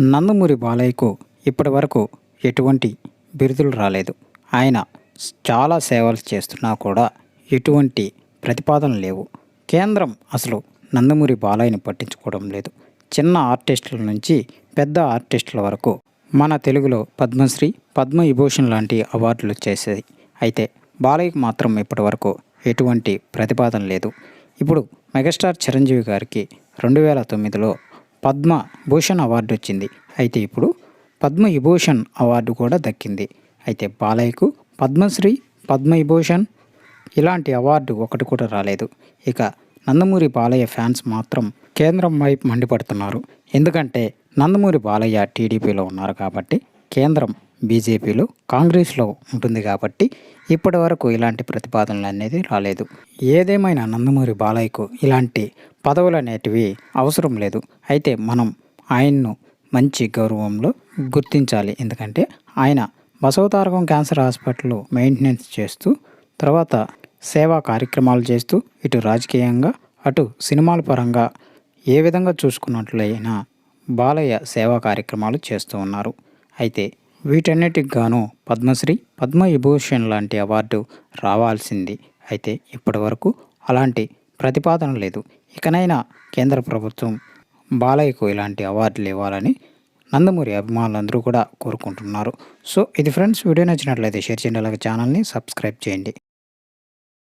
నందమూరి బాలయ్యకు ఇప్పటి వరకు ఎటువంటి బిరుదులు రాలేదు. ఆయన చాలా సేవలు చేస్తున్నా కూడా ఎటువంటి ప్రతిపాదనలు లేవు. కేంద్రం అసలు నందమూరి బాలయ్యని పట్టించుకోవడం లేదు. చిన్న ఆర్టిస్టుల నుంచి పెద్ద ఆర్టిస్టుల వరకు మన తెలుగులో పద్మశ్రీ పద్మ విభూషణ్ లాంటి అవార్డులు వచ్చేసాయి అయితే బాలయ్యకు మాత్రం ఇప్పటి వరకు ఎటువంటి ప్రతిపాదన లేదు. ఇప్పుడు మెగాస్టార్ చిరంజీవి గారికి రెండు వేల తొమ్మిదిలో పద్మ భూషణ్ అవార్డు వచ్చింది. అయితే ఇప్పుడు పద్మ విభూషణ్ అవార్డు కూడా దక్కింది. అయితే బాలయ్యకు పద్మశ్రీ పద్మ విభూషణ్ ఇలాంటి అవార్డు ఒకటి కూడా రాలేదు. ఇక నందమూరి బాలయ్య ఫ్యాన్స్ మాత్రం కేంద్రం వైపు మండిపడుతున్నారు. ఎందుకంటే నందమూరి బాలయ్య టీడీపీలో ఉన్నారు కాబట్టి కేంద్రం బీజేపీలో కాంగ్రెస్లో ఉంటుంది కాబట్టి ఇప్పటి వరకు ఇలాంటి ప్రతిపాదనలు అనేది రాలేదు. ఏదేమైనా నందమూరి బాలయ్యకు ఇలాంటి పదవులు అనేటివి అవసరం లేదు. అయితే మనం ఆయన్ను మంచి గౌరవంలో గుర్తించాలి. ఎందుకంటే ఆయన బసవతారకం క్యాన్సర్ హాస్పిటల్ మెయింటెనెన్స్ చేస్తూ తర్వాత సేవా కార్యక్రమాలు చేస్తూ ఇటు రాజకీయంగా అటు సినిమాల పరంగా ఏ విధంగా చూసుకున్నట్లయినా బాలయ్య సేవా కార్యక్రమాలు చేస్తూ ఉన్నారు. అయితే వీటన్నిటికి గాను పద్మశ్రీ పద్మ విభూషణ్ లాంటి అవార్డు రావాల్సింది. అయితే ఇప్పటి వరకు అలాంటి ప్రతిపాదన లేదు. ఇకనైనా కేంద్ర ప్రభుత్వం బాలయ్యకు ఇలాంటి అవార్డులు ఇవ్వాలని నందమూరి అభిమానులందరూ కూడా కోరుకుంటున్నారు. సో ఇది ఫ్రెండ్స్ వీడియో నచ్చినట్లయితే షేర్ చేయండి. అలాగే ఛానల్ని సబ్స్క్రైబ్ చేయండి.